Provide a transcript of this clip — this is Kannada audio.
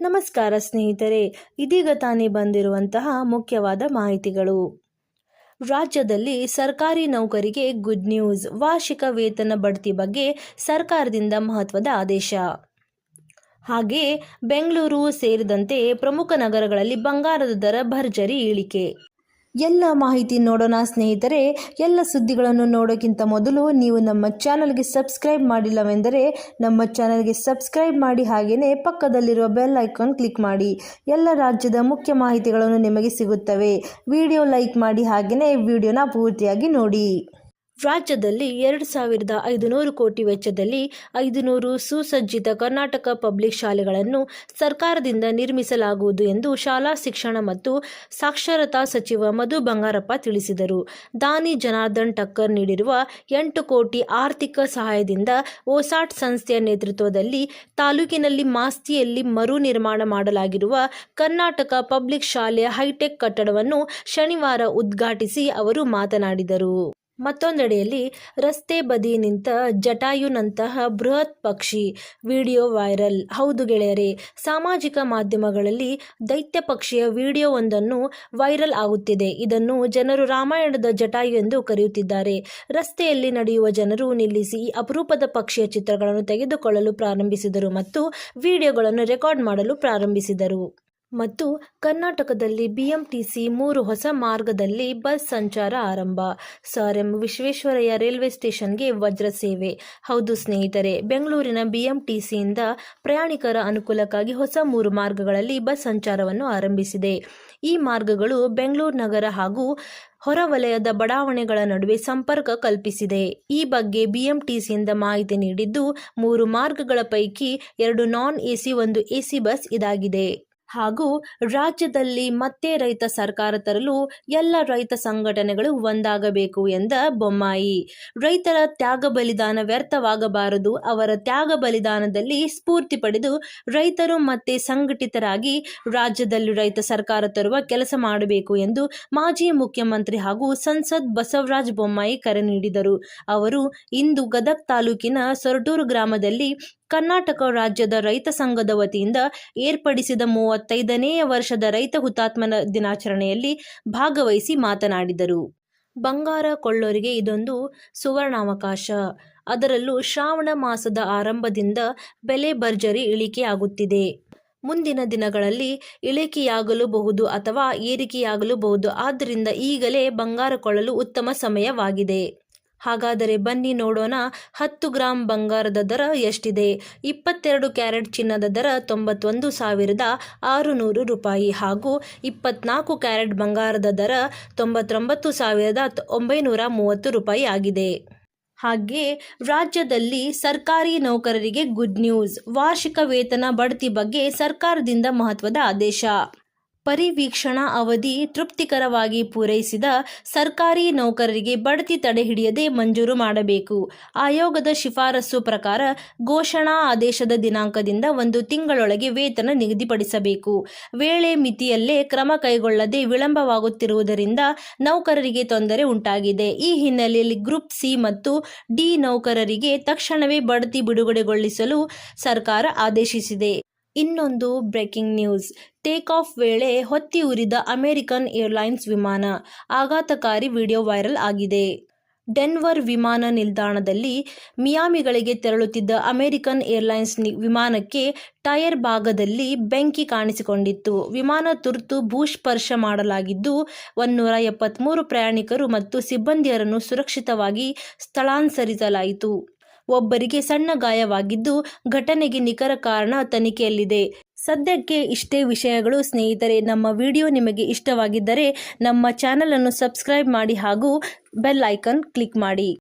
ನಮಸ್ಕಾರ ಸ್ನೇಹಿತರೆ, ಇದೀಗ ತಾನೇ ಬಂದಿರುವಂತಹ ಮುಖ್ಯವಾದ ಮಾಹಿತಿಗಳು. ರಾಜ್ಯದಲ್ಲಿ ಸರ್ಕಾರಿ ನೌಕರಿಗೆ ಗುಡ್ ನ್ಯೂಸ್ ವಾರ್ಷಿಕ ವೇತನ ಬಡ್ತಿ ಬಗ್ಗೆ ಸರ್ಕಾರದಿಂದ ಮಹತ್ವದ ಆದೇಶ. ಹಾಗೆ, ಬೆಂಗಳೂರು ಸೇರಿದಂತೆ ಪ್ರಮುಖ ನಗರಗಳಲ್ಲಿ ಬಂಗಾರದ ದರ ಭರ್ಜರಿ ಇಳಿಕೆ. ಎಲ್ಲ ಮಾಹಿತಿ ನೋಡೋಣ ಸ್ನೇಹಿತರೆ, ಎಲ್ಲ ಸುದ್ದಿಗಳನ್ನು ನೋಡೋಕ್ಕಿಂತ ಮೊದಲು ನೀವು ನಮ್ಮ ಚಾನಲ್ಗೆ ಸಬ್ಸ್ಕ್ರೈಬ್ ಮಾಡಿಲ್ಲವೆಂದರೆ, ನಮ್ಮ ಚಾನಲ್ಗೆ ಸಬ್ಸ್ಕ್ರೈಬ್ ಮಾಡಿ ಹಾಗೆಯೇ ಪಕ್ಕದಲ್ಲಿರುವ ಬೆಲ್ ಐಕಾನ್ ಕ್ಲಿಕ್ ಮಾಡಿ. ಎಲ್ಲ ರಾಜ್ಯದ ಮುಖ್ಯ ಮಾಹಿತಿಗಳನ್ನು ನಿಮಗೆ ಸಿಗುತ್ತವೆ. ವಿಡಿಯೋ ಲೈಕ್ ಮಾಡಿ ಹಾಗೆಯೇ ವಿಡಿಯೋನ ಪೂರ್ತಿಯಾಗಿ ನೋಡಿ. ರಾಜ್ಯದಲ್ಲಿ ಎರಡು ಸಾವಿರದ ಐದುನೂರು ಕೋಟಿ ವೆಚ್ಚದಲ್ಲಿ ಐದುನೂರು ಸುಸಜ್ಜಿತ ಕರ್ನಾಟಕ ಪಬ್ಲಿಕ್ ಶಾಲೆಗಳನ್ನು ಸರ್ಕಾರದಿಂದ ನಿರ್ಮಿಸಲಾಗುವುದು ಎಂದು ಶಾಲಾ ಶಿಕ್ಷಣ ಮತ್ತು ಸಾಕ್ಷರತಾ ಸಚಿವ ಮಧು ಬಂಗಾರಪ್ಪ ತಿಳಿಸಿದರು. ದಾನಿ ಜನಾರ್ದನ್ ಟಕ್ಕರ್ ನೀಡಿರುವ ಎಂಟು ಕೋಟಿ ಆರ್ಥಿಕ ಸಹಾಯದಿಂದ ಓಸಾಟ್ ಸಂಸ್ಥೆಯ ನೇತೃತ್ವದಲ್ಲಿ ತಾಲೂಕಿನಲ್ಲಿ ಮಾಸ್ತಿಯಲ್ಲಿ ಮರು ನಿರ್ಮಾಣ ಮಾಡಲಾಗಿರುವ ಕರ್ನಾಟಕ ಪಬ್ಲಿಕ್ ಶಾಲೆಯ ಹೈಟೆಕ್ ಕಟ್ಟಡವನ್ನು ಶನಿವಾರ ಉದ್ಘಾಟಿಸಿ ಅವರು ಮಾತನಾಡಿದರು. ಮತ್ತೊಂದೆಡೆಯಲ್ಲಿ ರಸ್ತೆ ಬದಿ ನಿಂತ ಜಟಾಯುನಂತಹ ಬೃಹತ್ ಪಕ್ಷಿ ವಿಡಿಯೋ ವೈರಲ್. ಹೌದು ಗೆಳೆಯರೆ, ಸಾಮಾಜಿಕ ಮಾಧ್ಯಮಗಳಲ್ಲಿ ದೈತ್ಯ ಪಕ್ಷಿಯ ವಿಡಿಯೋವೊಂದನ್ನು ವೈರಲ್ ಆಗುತ್ತಿದೆ. ಇದನ್ನು ಜನರು ರಾಮಾಯಣದ ಜಟಾಯು ಎಂದು ಕರೆಯುತ್ತಿದ್ದಾರೆ. ರಸ್ತೆಯಲ್ಲಿ ನಡೆಯುವ ಜನರು ನಿಲ್ಲಿಸಿ ಈ ಅಪರೂಪದ ಪಕ್ಷಿಯ ಚಿತ್ರಗಳನ್ನು ತೆಗೆದುಕೊಳ್ಳಲು ಪ್ರಾರಂಭಿಸಿದರು ಮತ್ತು ವಿಡಿಯೋಗಳನ್ನು ರೆಕಾರ್ಡ್ ಮಾಡಲು ಪ್ರಾರಂಭಿಸಿದರು. ಮತ್ತು ಕರ್ನಾಟಕದಲ್ಲಿ ಬಿಎಂಟಿಸಿ ಮೂರು ಹೊಸ ಮಾರ್ಗದಲ್ಲಿ ಬಸ್ ಸಂಚಾರ ಆರಂಭ. ಸರ್ ಎಂ ವಿಶ್ವೇಶ್ವರಯ್ಯ ರೈಲ್ವೆ ಸ್ಟೇಷನ್ಗೆ ವಜ್ರ ಸೇವೆ. ಹೌದು ಸ್ನೇಹಿತರೆ, ಬೆಂಗಳೂರಿನ ಬಿಎಂಟಿಸಿಯಿಂದ ಪ್ರಯಾಣಿಕರ ಅನುಕೂಲಕ್ಕಾಗಿ ಹೊಸ ಮೂರು ಮಾರ್ಗಗಳಲ್ಲಿ ಬಸ್ ಸಂಚಾರವನ್ನು ಆರಂಭಿಸಿದೆ. ಈ ಮಾರ್ಗಗಳು ಬೆಂಗಳೂರು ನಗರ ಹಾಗೂ ಹೊರವಲಯದ ಬಡಾವಣೆಗಳ ನಡುವೆ ಸಂಪರ್ಕ ಕಲ್ಪಿಸಿದೆ. ಈ ಬಗ್ಗೆ ಬಿಎಂಟಿಸಿಯಿಂದ ಮಾಹಿತಿ ನೀಡಿದ್ದು, ಮೂರು ಮಾರ್ಗಗಳ ಪೈಕಿ ಎರಡು ನಾನ್ ಎಸಿ, ಒಂದು ಎಸಿ ಬಸ್ ಇದಾಗಿದೆ. ಹಾಗೂ ರಾಜ್ಯದಲ್ಲಿ ಮತ್ತೆ ರೈತ ಸರ್ಕಾರ ತರಲು ಎಲ್ಲ ರೈತ ಸಂಘಟನೆಗಳು ಒಂದಾಗಬೇಕು ಎಂದ ಬೊಮ್ಮಾಯಿ. ರೈತರ ತ್ಯಾಗ ಬಲಿದಾನ ವ್ಯರ್ಥವಾಗಬಾರದು, ಅವರ ತ್ಯಾಗ ಬಲಿದಾನದಲ್ಲಿ ಸ್ಫೂರ್ತಿ ಪಡೆದು ರೈತರು ಮತ್ತೆ ಸಂಘಟಿತರಾಗಿ ರಾಜ್ಯದಲ್ಲಿ ರೈತ ಸರ್ಕಾರ ತರುವ ಕೆಲಸ ಮಾಡಬೇಕು ಎಂದು ಮಾಜಿ ಮುಖ್ಯಮಂತ್ರಿ ಹಾಗೂ ಸಂಸದ್ ಬಸವರಾಜ ಬೊಮ್ಮಾಯಿ ಕರೆ ನೀಡಿದರು. ಅವರು ಇಂದು ಗದಗ್ ತಾಲೂಕಿನ ಸೊರಟೂರು ಗ್ರಾಮದಲ್ಲಿ ಕರ್ನಾಟಕ ರಾಜ್ಯದ ರೈತ ಸಂಘದ ವತಿಯಿಂದ ಏರ್ಪಡಿಸಿದ ಮೂವತ್ತೈದನೆಯ ವರ್ಷದ ರೈತ ಹುತಾತ್ಮನ ದಿನಾಚರಣೆಯಲ್ಲಿ ಭಾಗವಹಿಸಿ ಮಾತನಾಡಿದರು. ಬಂಗಾರ ಕೊಳ್ಳೋರಿಗೆ ಇದೊಂದು ಸುವರ್ಣಾವಕಾಶ. ಅದರಲ್ಲೂ ಶ್ರಾವಣ ಮಾಸದ ಆರಂಭದಿಂದ ಬೆಲೆ ಭರ್ಜರಿ ಇಳಿಕೆಯಾಗುತ್ತಿದೆ. ಮುಂದಿನ ದಿನಗಳಲ್ಲಿ ಇಳಿಕೆಯಾಗಲೂಬಹುದು ಅಥವಾ ಏರಿಕೆಯಾಗಲೂಬಹುದು. ಆದ್ದರಿಂದ ಈಗಲೇ ಬಂಗಾರ ಕೊಳ್ಳಲು ಉತ್ತಮ ಸಮಯವಾಗಿದೆ. ಹಾಗಾದರೆ ಬನ್ನಿ ನೋಡೋಣ ಹತ್ತು ಗ್ರಾಂ ಬಂಗಾರದ ದರ ಎಷ್ಟಿದೆ? ಇಪ್ಪತ್ತೆರಡು ಕ್ಯಾರೆಟ್ ಚಿನ್ನದ ದರ ತೊಂಬತ್ತೊಂದು ಸಾವಿರದ ಆರುನೂರು ರೂಪಾಯಿ ಹಾಗೂ ಇಪ್ಪತ್ನಾಲ್ಕು ಕ್ಯಾರೆಟ್ ಬಂಗಾರದ ದರ ತೊಂಬತ್ತೊಂಬತ್ತು ಸಾವಿರದ ಒಂಬೈನೂರ ಮೂವತ್ತು ರೂಪಾಯಿ ಆಗಿದೆ. ಹಾಗೆ ರಾಜ್ಯದಲ್ಲಿ ಸರ್ಕಾರಿ ನೌಕರರಿಗೆ ಗುಡ್ ನ್ಯೂಸ್, ವಾರ್ಷಿಕ ವೇತನ ಬಡ್ತಿ ಬಗ್ಗೆ ಸರ್ಕಾರದಿಂದ ಮಹತ್ವದ ಆದೇಶ. ಪರಿವೀಕ್ಷಣಾ ಅವಧಿ ತೃಪ್ತಿಕರವಾಗಿ ಪೂರೈಸಿದ ಸರ್ಕಾರಿ ನೌಕರರಿಗೆ ಬಡ್ತಿ ತಡೆಹಿಡಿಯದೆ ಮಂಜೂರು ಮಾಡಬೇಕು. ಆಯೋಗದ ಶಿಫಾರಸು ಪ್ರಕಾರ ಘೋಷಣಾ ಆದೇಶದ ದಿನಾಂಕದಿಂದ ಒಂದು ತಿಂಗಳೊಳಗೆ ವೇತನ ನಿಗದಿಪಡಿಸಬೇಕು. ವೇಳೆ ಮಿತಿಯಲ್ಲೇ ಕ್ರಮ ಕೈಗೊಳ್ಳದೆ ವಿಳಂಬವಾಗುತ್ತಿರುವುದರಿಂದ ನೌಕರರಿಗೆ ತೊಂದರೆ ಉಂಟಾಗಿದೆ. ಈ ಹಿನ್ನೆಲೆಯಲ್ಲಿ ಗ್ರೂಪ್ ಸಿ ಮತ್ತು ಡಿ ನೌಕರರಿಗೆ ತಕ್ಷಣವೇ ಬಡ್ತಿ ಬಿಡುಗಡೆಗೊಳಿಸಲು ಸರ್ಕಾರ ಆದೇಶಿಸಿದೆ. ಇನ್ನೊಂದು ಬ್ರೇಕಿಂಗ್ ನ್ಯೂಸ್ ಟೇಕ್ ಆಫ್ ವೇಳೆ ಹೊತ್ತಿ ಉರಿದ ಅಮೆರಿಕನ್ ಏರ್ಲೈನ್ಸ್ ವಿಮಾನ. ಆಘಾತಕಾರಿ ವಿಡಿಯೋ ವೈರಲ್ ಆಗಿದೆ. ಡೆನ್ವರ್ ವಿಮಾನ ನಿಲ್ದಾಣದಲ್ಲಿ ಮಿಯಾಮಿಗಳಿಗೆ ತೆರಳುತ್ತಿದ್ದ ಅಮೆರಿಕನ್ ಏರ್ಲೈನ್ಸ್ ವಿಮಾನಕ್ಕೆ ಟೈರ್ ಭಾಗದಲ್ಲಿ ಬೆಂಕಿ ಕಾಣಿಸಿಕೊಂಡಿತ್ತು. ವಿಮಾನ ತುರ್ತು ಭೂಸ್ಪರ್ಶ ಮಾಡಲಾಗಿದ್ದು ಒನ್ನೂರ ಎಪ್ಪತ್ತ್ಮೂರು ಪ್ರಯಾಣಿಕರು ಮತ್ತು ಸಿಬ್ಬಂದಿಯರನ್ನು ಸುರಕ್ಷಿತವಾಗಿ ಸ್ಥಳಾಂತರಿಸಲಾಯಿತು. ಒಬ್ಬರಿಗೆ ಸಣ್ಣ ಗಾಯವಾಗಿದ್ದು ಘಟನೆಗೆ ನಿಖರ ಕಾರಣ ತನಿಖೆಯಲ್ಲಿದೆ. ಸದ್ಯಕ್ಕೆ ಇಷ್ಟೇ ವಿಷಯಗಳು. ಸ್ನೇಹಿತರೆ, ನಮ್ಮ ವಿಡಿಯೋ ನಿಮಗೆ ಇಷ್ಟವಾಗಿದ್ದರೆ ನಮ್ಮ ಚಾನಲನ್ನು ಸಬ್ಸ್ಕ್ರೈಬ್ ಮಾಡಿ ಹಾಗೂ ಬೆಲ್ ಐಕನ್ ಕ್ಲಿಕ್ ಮಾಡಿ.